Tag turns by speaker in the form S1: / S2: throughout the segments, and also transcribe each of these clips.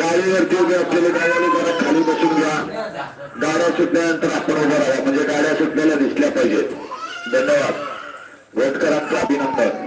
S1: गाडीवरती उभे असलेले गाड्याने जरा खाली बसून घ्या. गाड्या सुटल्यानंतर आपण उभं राहा. म्हणजे गाड्या सुटलेल्या दिसल्या पाहिजेत. धन्यवाद. वोटकरांचं अभिनंदन.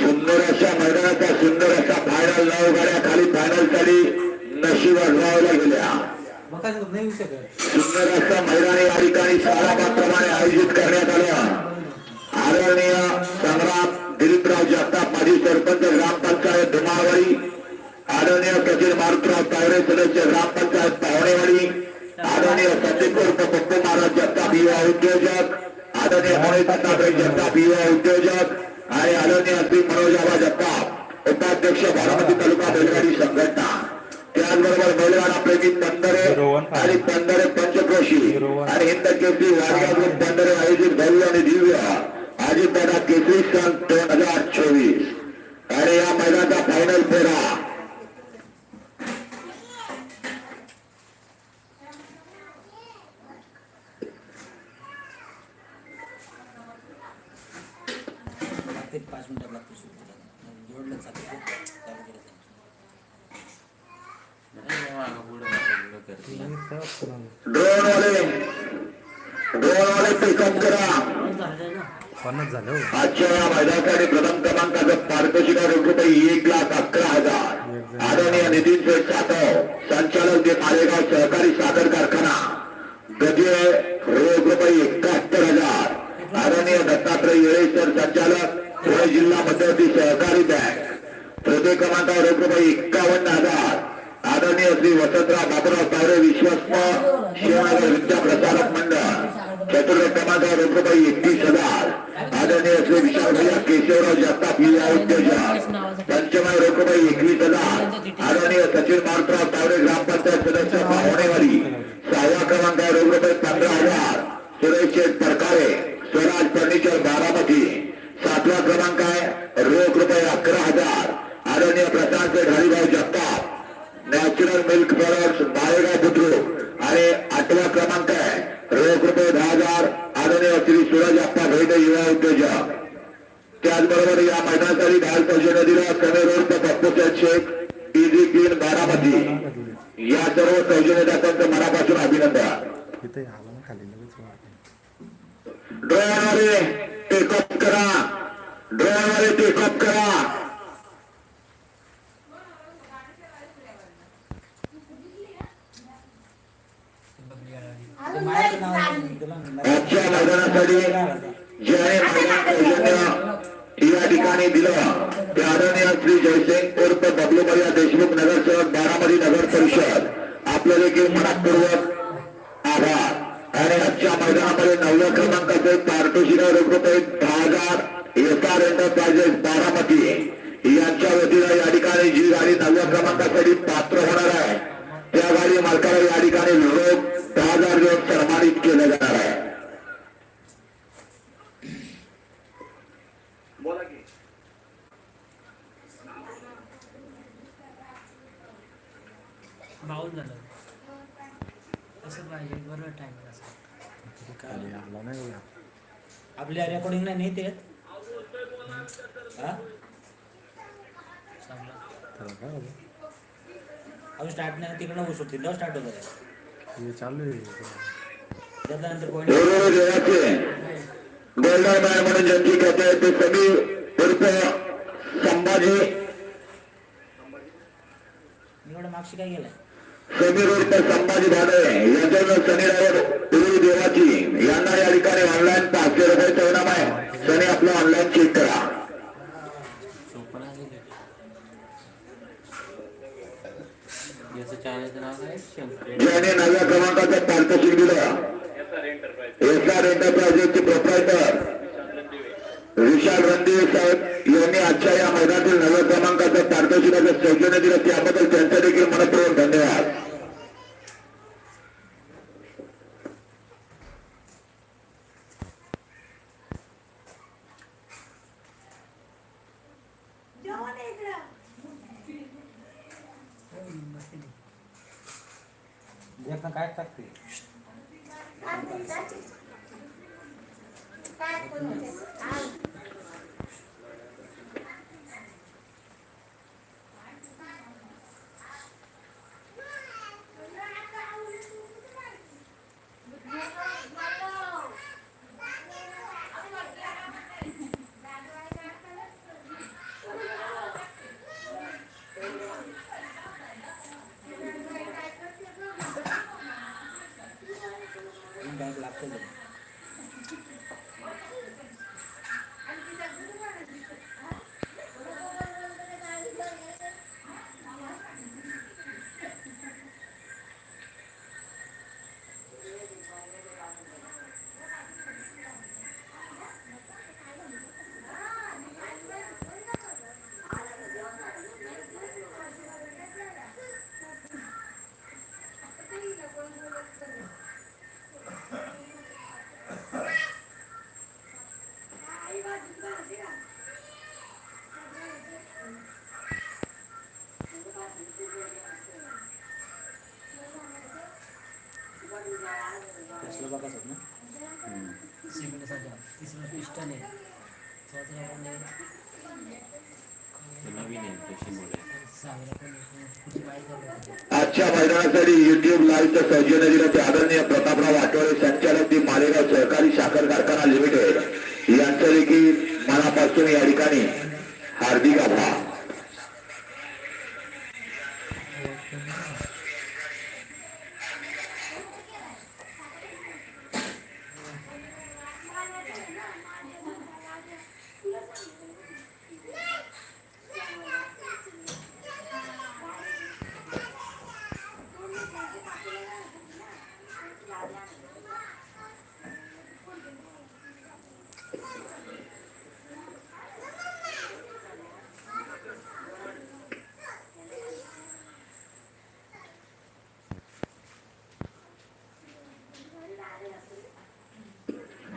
S1: सुंदर अशा मैदानाचा सुंदर असा फायनल नऊ गाड्या खाली फायनलसाठी नशीब अजमावल्या गेल्या. सुंदर असा मैदानी या ठिकाणी सालाबाप्रमाणे आयोजित करण्यात आल्या. आदरणीय संग्राम दिलीपराव जगताप माजी सरपंच ग्रामपंचायत धुमाळवाडी आदरणीय सचिन मारुतराव तावरे सदस्य ग्रामपंचायत पावणेवाडी आदरणीय संदीप उर्फ पप्पू महाराज जगताप युवा उद्योजक आदरणीय मोहित दत्तात्रय जगताप युवा उद्योजक आणि आदरणीय श्री मनोज आबा जगताप उपाध्यक्ष बारामती तालुका बैलगाडी संघटना. त्याचबरोबर बैलगाडा प्रेमी पंधरे आणि पंधरे पंचक्रोशी आणि हिंद केसरी वाडगा ग्रुप पंधरे आयोजित भव्य आणि दिव्य अजितदादा केसरी सन दोन हज़ार चोवीस. आणि या मैदानाचा फायनल फेरा.
S2: पाच मिनिटात लागतो जोडलं चालू चालू
S1: ड्रोन वाले. ड्रोन वाले पिकअप करा.
S3: पन्नास झालं हो.
S1: आजच्या या मैदानासाठी प्रथम क्रमांकाचं पारितोषिक रुपये एक लाख अकरा हजार. आदरणीय नितीन शेठ सातव संचालक जे मालेगाव सहकारी साखर कारखाना गजे रोख रुपये एकाहत्तर हजार. आदरणीय दत्तात्रय येळेश्वर संचालक पुणे जिल्हा मध्यवर्ती सहकारी बँक. तृतीय क्रमांकावर रोख रुपये एकावन्न हजार. आदरणीय श्री वसंतराव बाबुराव तावरे विश्वस्त शिवनगर विद्या प्रसारक मंडळ. चतुर्थ क्रमांकावर रोख रुपये एकतीस हजार आदरणीय श्री विशाल भैया केशवराव जगताप युवा उद्योजक पंचमाय रोख रुपये एकवीस हजार आदरणीय सचिन मारुतराव तावरे ग्रामपंचायत सदस्य पावणेवाडी सहावा क्रमांकावर रोख रुपये पंधरा हजार सुरेश शेठ परकारे स्वराज फर्निचर बारामती सातवा क्रमांक आहे रोख रुपये अकरा हजार आदरणीय Prashant Jagtap natural milk product Malegaon Budruk. आणि आठवा क्रमांक आहे रोख रुपये दहा हजार आदरणीय श्री सूरज आप्पा भैदे युवा उद्योजक. त्याचबरोबर या मैदानासाठी ढाल सौजन्य दिलं कमी रोड ते पप्पूचंद शेख इझी क्लीन बारामती. या सर्व सौजन्यदात्यांचं मनापासून अभिनंदन.
S3: इथे आला
S1: ड्रोनवाले टेकअप करा. ड्रोनवाले टेकअप करा
S2: माझ्या नावाने तुला
S1: आजच्या मैदानासाठी ज्याने मैदान सौजन्य या ठिकाणी दिलं ते आदरणीय श्री जयसिंग उर्फ बबलूमरिया देशमुख नगरसेवक बारामती नगर परिषद आपलं देखील करून आभार आणि आजच्या मैदानामध्ये नवव्या क्रमांकाचे पारितोषिक रोख रुपये दहा हजार एस आर एंटरप्राइजेस बारामती यांच्या वतीनं या ठिकाणी जी गाडी नवव्या क्रमांकासाठी पात्र होणार आहे त्या गाडी मालकाला या ठिकाणी रोख दहा हजार देऊन सन्मानित केलं जाणार आहे
S4: बावन्न झालं. असं पाहिजे? बरोबर टाइम असं.
S3: नाही.
S2: आपल्या रेकॉर्डिंगला नाही ते हा? अजून स्टार्ट नाही तिकडनं होऊ शकते न स्टार्ट होत
S3: हे चालू आहे.
S2: त्याच्यानंतर पॉईंट
S1: मॅन म्हणून ज्यांची. ते उर्फ संभाजी.
S2: एवढं मागशी काय गेलाय
S1: समीर उर्फ संभाजी भाडे यांच्यावर शनी रावर पूर्वी देवाची यांना या ठिकाणी ऑनलाईन पाचशे रुपये इनाम आहे. शनी आपलं ऑनलाईन चेक करा.
S5: याचं
S1: ज्याने नव्या क्रमांकाचं पारितोषिक दिलं. एस आर एंटरप्राइजेसचे प्रोप्रायटर विशाल रणदेव साहेब यांनी आजच्या या मैदानातील नव्या क्रमांकाचं पारितोषिकाचं सौजन्य दिलं. त्याबद्दल त्यांचं देखील मनपूर्वक धन्यवाद
S2: देखना काय टाकते 应该是拉破的
S1: आपल्यासाठी युट्यूब लाईव्हच्या सौजन्य ते आदरणीय प्रतापराव आठवले संचालक ते मालेगाव सहकारी साखर कारखाना लिमिटेड. यांचं देखील मनापासून या ठिकाणी हार्दिक आभार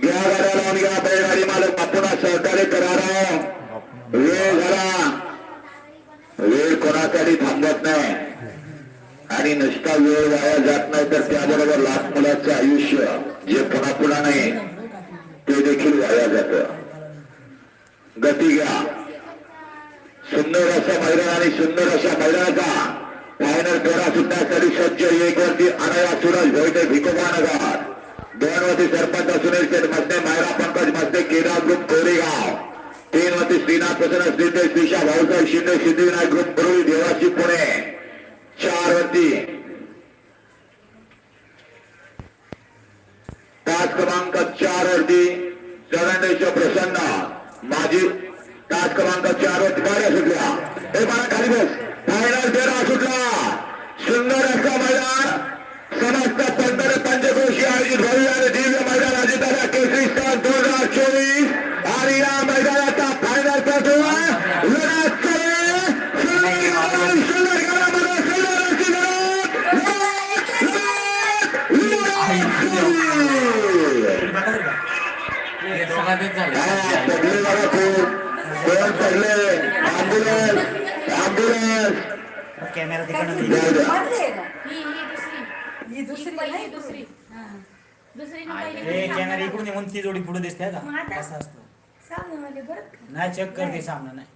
S1: घ्या गाड्या लावून घ्या बैलगाडी मालक पुन्हा सहकार्य करा वेळ झाला वेळ कोणासाठी थांबत नाही आणि नुसता वेळ वाया जात नाही तर त्याबरोबर लहान मुलाचं आयुष्य जे पुन्हा पुन्हा नाही ते देखील वाया जात. गती घ्या. सुंदर असं मैदान आणि सुंदर अशा मैदानाचा फायनल फेरा सुद्धा तरी सज्ज. एक वरती अनया सुरज भोईटे भिकोबानगर दोन वरती सरपंच सुनील शेठ मस्ते मायरा पंकज मस्ते केदार ग्रुप कोरेगाव. तीन वरती श्रीनाथ प्रसन्न श्रीदेश दिशा भाऊसाहेब शिंदे सिद्धिविनायक ग्रुप बरुळी देवाची पुणे चार वरती तास क्रमांक चार वरती चरणेश्वर प्रसन्न माझी तास क्रमांक चार वरती गाड्या सुटल्या हे मला खाली बस फायनल तेरा सुटला सुंदर असा मैदान समस्त पंधरा पंचक्रोशी आयोजित भव्य आणि दिव्य मैदान अजिताला केसरी स्थान दोन हजार चोवीस आणि या मैदानाचा फायनल प्रथम लढत कोण पडले
S2: कॅमेरा
S1: जाऊ द्या.
S6: ही दुसरी ही दुसरी. पहिली दुसरी हा. दुसरी ना
S2: हे
S6: पहिली
S2: कॅमेरा इकडून येऊन ती जोडी पुढे दिसते का?
S6: आता-
S2: असं असतं.
S6: सामनेमध्ये बरं का?
S2: नाही चेक करते सामना नाही.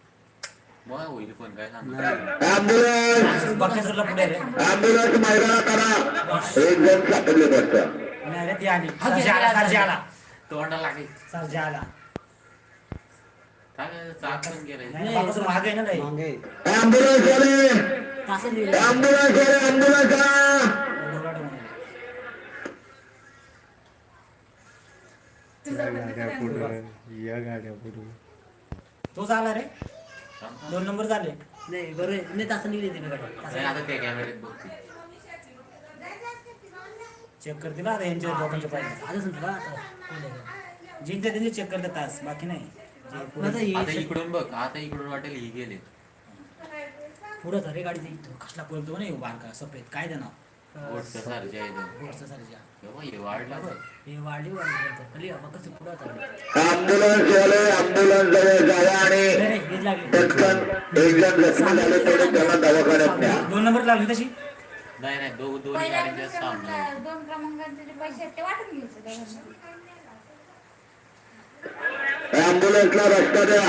S5: होईल पण काय सांगतो.
S1: ॲम्ब्युलन्स
S2: बकेसरला पुढे रे.
S1: ॲम्ब्युलन्स मैदानात करा. एक जण सापडले पडतं
S2: नाही रे ती आली. सरजी आला सरजी आला.
S5: तोंडा लागेल.
S2: सरजी आला.
S5: काय चाक पण गेलंय
S2: नाही बकेसर मागे आहे ना
S1: आले ॲम्ब्युलन्स आला
S2: डोलाट होऊन गेला.
S3: या गाड्या पुढं या गाड्या पुढं.
S2: तोच आला रे? दोन नंबर झाले.
S4: नाही बरोबर. नाही तासन दिले तिने गाडी.
S5: नाही, आता त्या कॅमेऱ्यात बघते.
S2: चेक करते ना आता यांच्या दोघांच्या पाहिजे
S4: आता समजा आता कोण आहे?
S2: जिंकते त्यांचे चेक करते तास. बाकी नाही. जे
S4: आता हे
S5: इकडून बघ आता इकडून वाटेल ही गेले.
S4: पुढं धरे गाडी ती.
S2: तो कसला बोलतो नाही बारका सफेद. काय ते नाव
S5: बोटचं सारखे आहे इथं.
S2: गोडचा सरजा.
S5: तेव्हा हे वाढला बघ
S4: हे वाढली वाढली नंतर. खाली मग कसं पुढं आता
S1: ॲम्ब्युलन्स आले ॲम्ब्युलन्स जवळ जावा आणि
S4: नाही नाही हेच लागली.
S1: पटकन एक जण जखमी झाले तेवढे त्यांना दवाखान्यात न्या.
S2: दोन नंबर लागली तशी?
S5: नाही नाही दो दोन्ही
S6: पहिल्या
S5: गाड्यांच्या
S6: दुसऱ्या
S5: सामने.
S6: क्रमांका- दोन क्रमांकांचे जे पैसे आहेत ते वाटून घ्यायचे दोघांना.
S1: ॲम्ब्युलन्सला रस्ता द्या.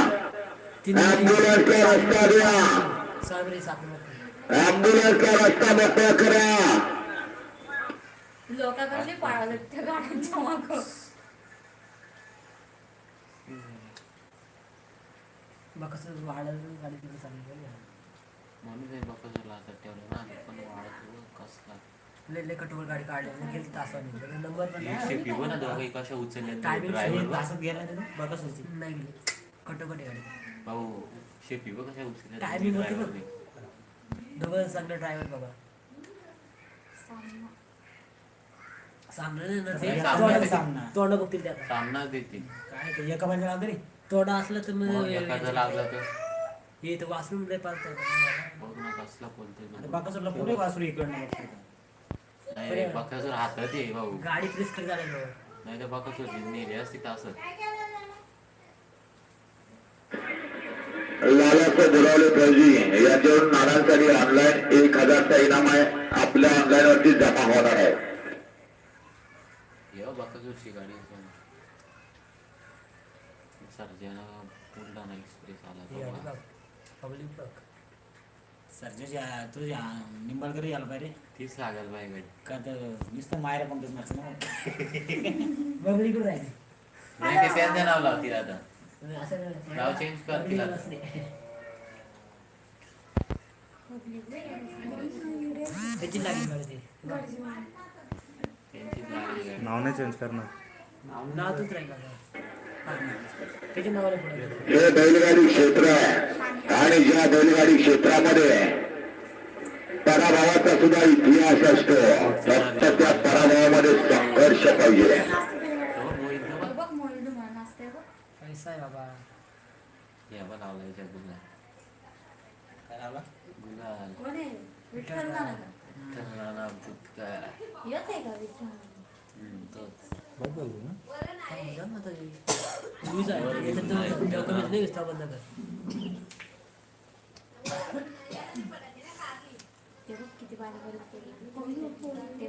S4: तीन
S1: ॲम्ब्युलन्सला रस्ता द्या.
S4: साहेब
S1: रस्ता मोकळा करा.
S6: लोकांकडे पाळालं त्या गाड्यांच्या मागं.
S4: मग कसं वाढलं गाडी तिथे चालली.
S5: म्हणून ते आता ठेवलं ना पण वाढत कसला.
S4: लय लय कटोवर गाडी काढली आणि गेली तासाने. नंबर पण
S5: बघ ना दोघे कशा
S4: Timing
S5: ड्रायव्हर
S2: तासात गेला बघा सोची
S4: नाही गेली. कटोकट गाडी.
S5: भाऊ शेपी बघ कशा उचलल्या
S4: Timing होती बघ. दोघं चांगलं ड्रायव्हर ना ते.
S2: सामना
S4: तोंड-
S2: सामना.
S4: तोंड बघतील ते आता
S5: सामनाच देतील
S2: काय ते एका बाजूला लाव तरी.
S4: तोंड असलं तर
S5: मग लागला तर.
S4: हे तर वाचून लय पालतं
S5: बघ ना कसला बोलतोय
S2: आणि
S5: तो.
S2: बाकासरला पुढे वासरू इकडनं बघतो
S5: नाही बकासूर हातात आहे भाऊ.
S4: गाडी प्रेस कर झाली
S5: नाही तर बकासूर नेली असती तासत
S1: लालाचं बुडवले फौजी याच्यावरून नाणांसाठी ऑनलाईन एक हजारचा इनाम आहे. आपल्या ऑनलाईन वरती जमा होणार आहे.
S5: बकासूरची गाडी सर्जना बुलढाणा एक्सप्रेस आला
S4: पब्लिक बघ
S2: सरजाची तुझी निंबाळकर यायला पाहिजे.
S5: तीच लागेल बाई गाडी.
S2: का तर नुसतं मायरा पंकज नसतं ना
S4: बघ इकडून राहिली
S5: नाही ते त्यांचं नाव लावतील आता. नाव change कर तिला.
S4: बघली नसते. त्याची लागली गाडी ती
S5: त्यांचीच लागली गाडी
S3: नाव नाही चेंज करणार
S4: नाव तूच राहिला आता. त्याच्या नावाला पुढे
S1: हे बैलगाडी क्षेत्र आहे. आणि ज्या बैलगाडी क्षेत्रामध्ये पराभवाचा सुद्धा इतिहास असतो. फक्त त्या पराभवामध्ये संघर्ष पाहिजे.
S4: बाबा.
S6: Kenara
S5: butka. Ya gak,
S6: bisa. Hmm, ya mata
S5: ji. Bisa.
S3: Ya tentu
S4: dokumen ini kita benda kan. Ya kita banyak.